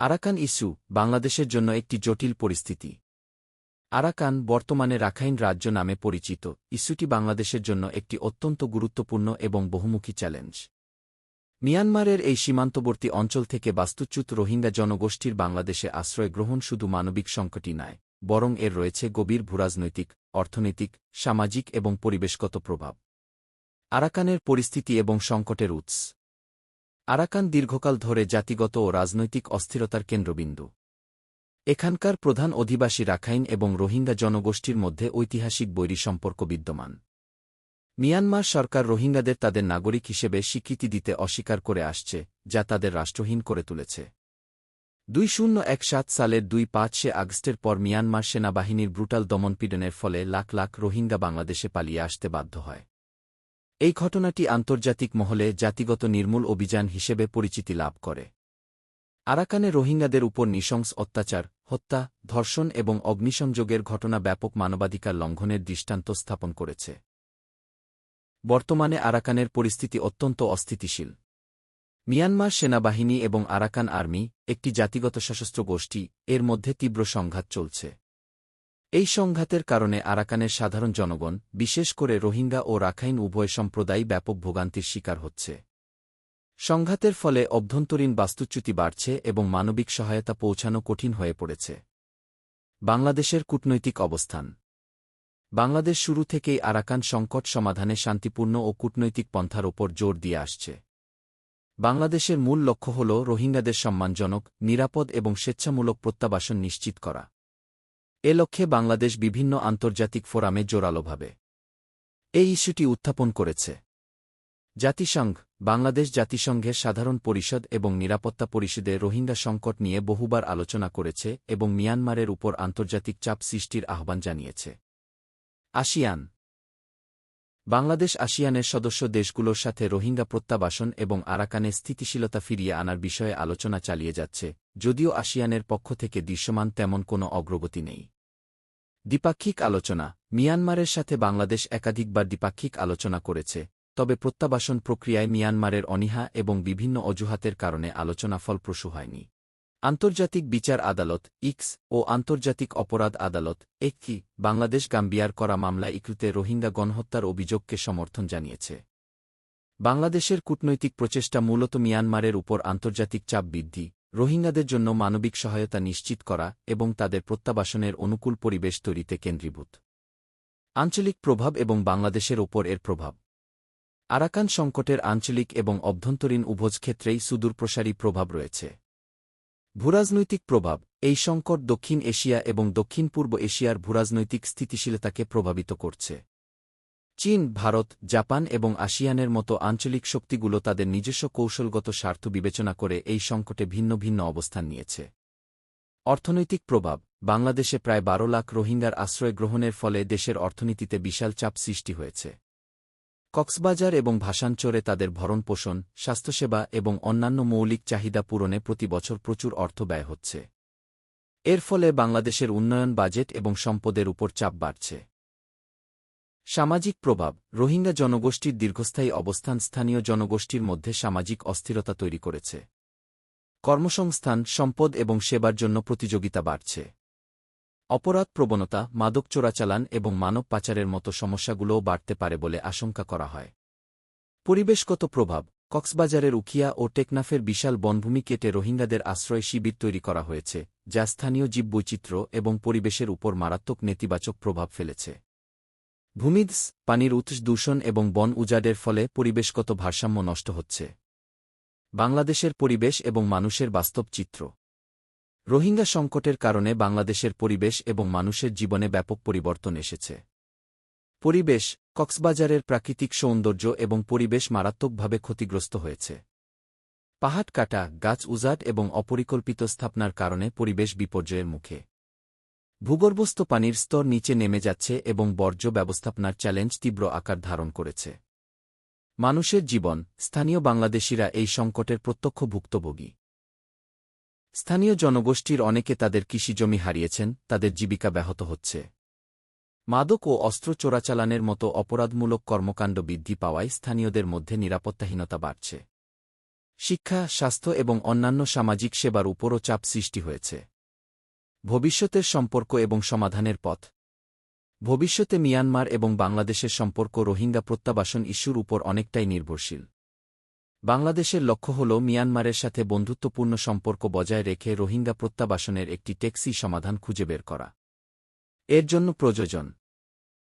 Arakan issue বাংলাদেশের জন্য একটি জটিল পরিস্থিতি। আরাকান বর্তমানে রাখাইন রাজ্য নামে পরিচিত। ইস্যুটি বাংলাদেশের জন্য একটি অত্যন্ত গুরুত্বপূর্ণ এবং বহুমুখী চ্যালেঞ্জ। মিয়ানমারের এই সীমান্তবর্তী অঞ্চল থেকে বাস্তুচ্যুত রোহিঙ্গা জনগোষ্ঠীর বাংলাদেশে আশ্রয় গ্রহণ শুধু মানবিক সংকটই নয়, বরং এর রয়েছে গভীর ভূরাজনৈতিক, অর্থনৈতিক, সামাজিক এবং পরিবেশগত প্রভাব। আরাকানের পরিস্থিতি এবং সংকটের উৎস। আরাকান দীর্ঘকাল ধরে জাতিগত ও রাজনৈতিক অস্থিরতার কেন্দ্রবিন্দু। এখানকার প্রধান অধিবাসী রাখাইন এবং রোহিঙ্গা জনগোষ্ঠীর মধ্যে ঐতিহাসিক বৈরী সম্পর্ক বিদ্যমান। মিয়ানমার সরকার রোহিঙ্গাদের তাদের নাগরিক হিসেবে স্বীকৃতি দিতে অস্বীকার করে আসছে, যা তাদের রাষ্ট্রহীন করে তুলেছে। দুই শূন্য এক সাত সালের দুই পাঁচে আগস্টের পর মিয়ানমার সেনাবাহিনীর ব্রুটাল দমনপীড়নের ফলে লাখ লাখ রোহিঙ্গা বাংলাদেশে পালিয়ে আসতে বাধ্য হয়। এই ঘটনাটি আন্তর্জাতিক মহলে জাতিগত নির্মূল অভিযান হিসেবে পরিচিতি লাভ করে। আরাকানে রোহিঙ্গাদের উপর নৃশংস অত্যাচার, হত্যা, ধর্ষণ এবং অগ্নিসংযোগের ঘটনা ব্যাপক মানবাধিকার লঙ্ঘনের দৃষ্টান্ত স্থাপন করেছে। বর্তমানে আরাকানের পরিস্থিতি অত্যন্ত অস্থিতিশীল। মিয়ানমার সেনাবাহিনী এবং আরাকান আর্মি, একটি জাতিগত সশস্ত্র গোষ্ঠী, এর মধ্যে তীব্র সংঘাত চলছে। এই সংঘাতের কারণে আরাকানের সাধারণ জনগণ, বিশেষ করে রোহিঙ্গা ও রাখাইন উভয় সম্প্রদায় ব্যাপক ভোগান্তির শিকার হচ্ছে। সংঘাতের ফলে অভ্যন্তরীণ বাস্তুচ্যুতি বাড়ছে এবং মানবিক সহায়তা পৌঁছানো কঠিন হয়ে পড়েছে। বাংলাদেশের কূটনৈতিক অবস্থান। বাংলাদেশ শুরু থেকেই আরাকান সংকট সমাধানে শান্তিপূর্ণ ও কূটনৈতিক পন্থার ওপর জোর দিয়ে আসছে। বাংলাদেশের মূল লক্ষ্য হল রোহিঙ্গাদের সম্মানজনক, নিরাপদ এবং স্বেচ্ছামূলক প্রত্যাবাসন নিশ্চিত করা। এ লক্ষ্যে বাংলাদেশ বিভিন্ন আন্তর্জাতিক ফোরামে জোরালোভাবে। এই ইস্যুটি উত্থাপন করেছে। জাতিসংঘ, বাংলাদেশ জাতিসংঘের সাধারণ পরিষদ এবং নিরাপত্তা পরিষদে রোহিঙ্গা সংকট নিয়ে বহুবার আলোচনা করেছে এবং মিয়ানমারের উপর আন্তর্জাতিক চাপ সৃষ্টির আহ্বান জানিয়েছে। আসিয়ান। বাংলাদেশ আসিয়ানের সদস্য দেশগুলোর সাথে রোহিঙ্গা প্রত্যাবাসন এবং আরাকানে স্থিতিশীলতা ফিরিয়ে আনার বিষয়ে আলোচনা চালিয়ে যাচ্ছে যদিও আসিয়ানের পক্ষ থেকে দৃশ্যমান তেমন কোনো অগ্রগতি নেই। দ্বিপাক্ষিক আলোচনা। মিয়ানমারের সাথে বাংলাদেশ একাধিকবার দ্বিপাক্ষিক আলোচনা করেছে, তবে প্রত্যাবাসন প্রক্রিয়ায় মিয়ানমারের অনীহা এবং বিভিন্ন অজুহাতের কারণে আলোচনা ফলপ্রসূ হয়নি। আন্তর্জাতিক বিচার আদালত ইক্স ও আন্তর্জাতিক অপরাধ আদালত একটি বাংলাদেশ গাম্বিয়ার করা মামলা ইকৃতে রোহিঙ্গা গণহত্যার অভিযোগকে সমর্থন জানিয়েছে। বাংলাদেশের কূটনৈতিক প্রচেষ্টা মূলত মিয়ানমারের উপর আন্তর্জাতিক চাপ বৃদ্ধি রোহিঙ্গাদের জন্য মানবিক সহায়তা নিশ্চিত করা এবং তাদের প্রত্যাবাসনের অনুকূল পরিবেশ তৈরিতে কেন্দ্রীভূত। আঞ্চলিক প্রভাব এবং বাংলাদেশের ওপর এর প্রভাব। আরাকান সংকটের আঞ্চলিক এবং অভ্যন্তরীণ উভজ ক্ষেত্রেই সুদূরপ্রসারী প্রভাব রয়েছে। ভূরাজনৈতিক প্রভাব, এই সংকট দক্ষিণ এশিয়া এবং দক্ষিণ পূর্ব এশিয়ার ভূরাজনৈতিক স্থিতিশীলতাকে প্রভাবিত করছে। চীন, ভারত, জাপান এবং আসিয়ানের মতো আঞ্চলিক শক্তিগুলো তাদের নিজস্ব কৌশলগত স্বার্থ বিবেচনা করে এই সংকটে ভিন্ন ভিন্ন অবস্থান নিয়েছে। অর্থনৈতিক প্রভাব, বাংলাদেশে প্রায় বারো লাখ রোহিঙ্গার আশ্রয় গ্রহণের ফলে দেশের অর্থনীতিতে বিশাল চাপ সৃষ্টি হয়েছে। কক্সবাজার এবং ভাষাঞ্চরে তাদের ভরণপোষণ, স্বাস্থ্যসেবা এবং অন্যান্য মৌলিক চাহিদা পূরণে প্রতি বছর প্রচুর অর্থ ব্যয় হচ্ছে। এর ফলে বাংলাদেশের উন্নয়ন বাজেট এবং সম্পদের উপর চাপ বাড়ছে। সামাজিক প্রভাব, রোহিঙ্গা জনগোষ্ঠীর দীর্ঘস্থায়ী অবস্থান স্থানীয় জনগোষ্ঠীর মধ্যে সামাজিক অস্থিরতা তৈরি করেছে। কর্মসংস্থান, সম্পদ এবং সেবার জন্য প্রতিযোগিতা বাড়ছে। অপরাধ প্রবণতা, মাদক চোরাচালান এবং মানব পাচারের মতো সমস্যাগুলোও বাড়তে পারে বলে আশঙ্কা করা হয়। পরিবেশগত প্রভাব, কক্সবাজারের উখিয়া ও টেকনাফের বিশাল বনভূমি কেটে রোহিঙ্গাদের আশ্রয় শিবির তৈরি করা হয়েছে, যা স্থানীয় জীববৈচিত্র্য এবং পরিবেশের উপর মারাত্মক নেতিবাচক প্রভাব ফেলেছে। ভূমিধ্স, পানির উৎস দূষণ এবং বন উজাডের ফলে পরিবেশগত ভারসাম্য নষ্ট হচ্ছে। বাংলাদেশের পরিবেশ এবং মানুষের বাস্তব চিত্র। রোহিঙ্গা সংকটের কারণে বাংলাদেশের পরিবেশ এবং মানুষের জীবনে ব্যাপক পরিবর্তন এসেছে। পরিবেশ, কক্সবাজারের প্রাকৃতিক সৌন্দর্য এবং পরিবেশ মারাত্মকভাবে ক্ষতিগ্রস্ত হয়েছে। পাহাড় কাটা, গাছ উজাট এবং অপরিকল্পিত স্থাপনার কারণে পরিবেশ বিপর্যয়ের মুখে। ভূগর্ভস্থ পানির স্তর নিচে নেমে যাচ্ছে এবং বর্জ্য ব্যবস্থাপনার চ্যালেঞ্জ তীব্র আকার ধারণ করেছে। মানুষের জীবন, স্থানীয় বাংলাদেশিরা এই সংকটের প্রত্যক্ষ ভুক্তভোগী। স্থানীয় জনগোষ্ঠীর অনেকে তাদের কৃষিজমি হারিয়েছেন, তাদের জীবিকা ব্যাহত হচ্ছে। মাদক ও অস্ত্র চোরাচালানের মতো অপরাধমূলক কর্মকাণ্ড বৃদ্ধি পাওয়ায় স্থানীয়দের মধ্যে নিরাপত্তাহীনতা বাড়ছে। শিক্ষা, স্বাস্থ্য এবং অন্যান্য সামাজিক সেবার উপরও চাপ সৃষ্টি হয়েছে। ভবিষ্যতের সম্পর্ক এবং সমাধানের পথ। ভবিষ্যতে মিয়ানমার এবং বাংলাদেশের সম্পর্ক রোহিঙ্গা প্রত্যাবাসন ইস্যুর উপর অনেকটাই নির্ভরশীল। বাংলাদেশের লক্ষ্য হল মিয়ানমারের সাথে বন্ধুত্বপূর্ণ সম্পর্ক বজায় রেখে রোহিঙ্গা প্রত্যাবাসনের একটি ট্যাক্সি সমাধান খুঁজে বের করা। এর জন্য প্রযোজন।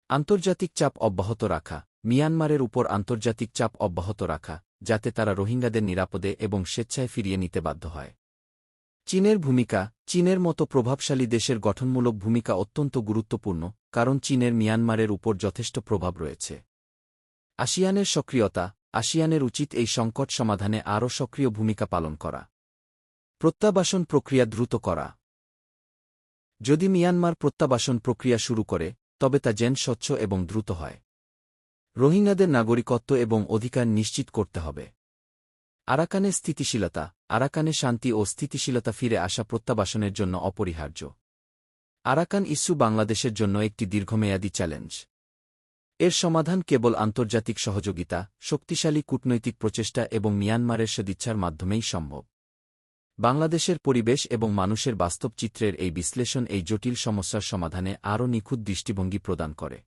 আন্তর্জাতিক চাপ অব্যাহত রাখা। মিয়ানমারের উপর আন্তর্জাতিক চাপ অব্যাহত রাখা, যাতে তারা রোহিঙ্গাদের নিরাপদে এবং স্বেচ্ছায় ফিরিয়ে নিতে বাধ্য হয়। চীনের ভূমিকা চীনের মতো প্রভাবশালী দেশের গঠনমূলক ভূমিকা অত্যন্ত গুরুত্বপূর্ণ, কারণ চীনের মিয়ানমারের উপর যথেষ্ট প্রভাব রয়েছে। আসিয়ানের সক্রিয়তা, আসিয়ানের উচিত এই সংকট সমাধানে আরও সক্রিয় ভূমিকা পালন করা। প্রত্যাবাসন প্রক্রিয়া দ্রুত করা। যদি মিয়ানমার প্রত্যাবাসন প্রক্রিয়া শুরু করে, তবে তা জেন স্বচ্ছ এবং দ্রুত হয়। রোহিঙ্গাদের নাগরিকত্ব এবং অধিকার নিশ্চিত করতে হবে। আরাকানে স্থিতিশীলতা আরাকানে শান্তি ও স্থিতিশীলতা ফিরে আসা প্রত্যাবাসনের জন্য অপরিহার্য। আরাকান ইস্যু বাংলাদেশের জন্য একটি দীর্ঘমেয়াদী চ্যালেঞ্জ। এর সমাধান কেবল আন্তর্জাতিক সহযোগিতা, শক্তিশালী কূটনৈতিক প্রচেষ্টা এবং মিয়ানমারের সদিচ্ছার মাধ্যমেই সম্ভব। বাংলাদেশের পরিবেশ এবং মানুষের বাস্তব চিত্রের এই বিশ্লেষণ এই জটিল সমস্যার সমাধানে আরও নিখুঁত দৃষ্টিভঙ্গি প্রদান করে।